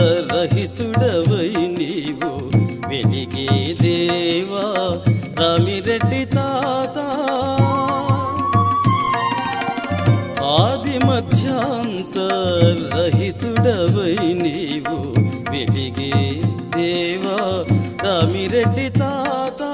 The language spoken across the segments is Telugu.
రహితుడవై నీవు. వెలిగే దేవా రామిరెడ్డి తాత. ఆది మధ్యాంత రహితుడవై నీవు. వెలిగే దేవా రామిరెడ్డి తాత.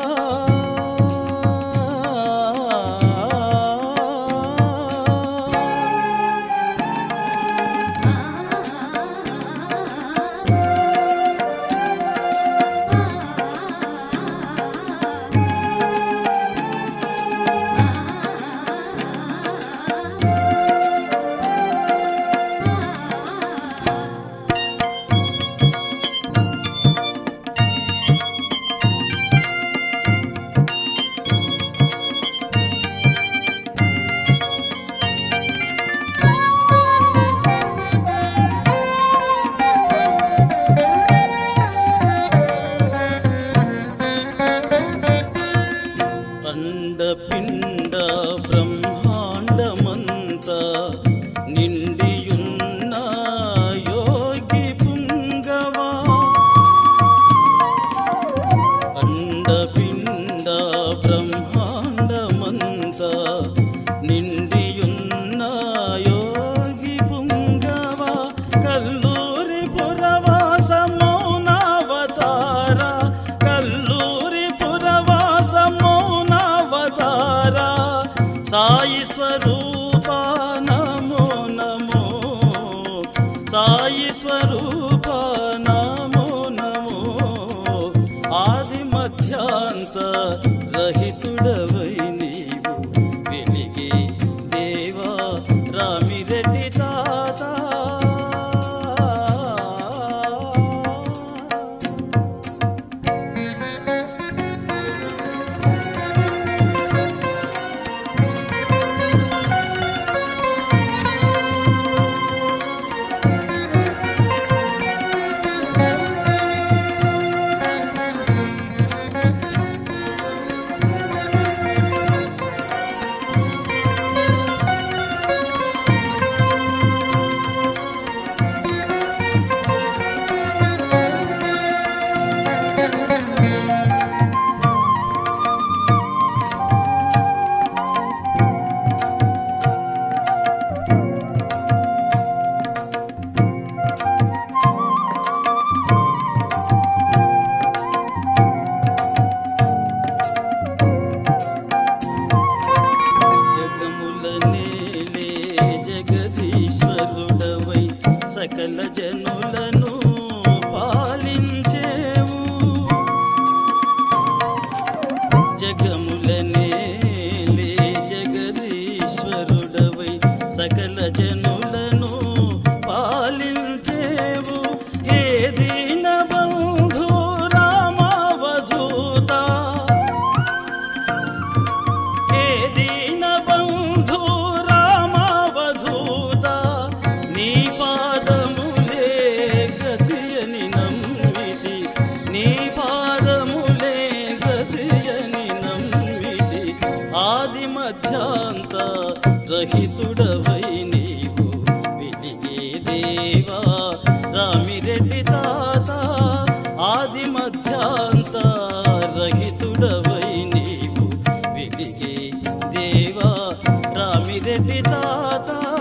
సాయి స్వరూప నమో నమో. సాయి స్వరూప నమో నమో. ఆది మధ్యాంత రహితుడవ నేలే జగదీశ్వరుడవై సకల జనులను పాలించేవు. జగముల నేలే జగదీశ్వరుడవై సకల జను ఆది మధ్యాంత రహితుడవై నీవు వెలిగే దేవా. రామిరెడ్డి తాత ఆది మధ్యాంత రహితుడవై నీవు వెలిగే దేవా. రామిరెడ్డి తాతా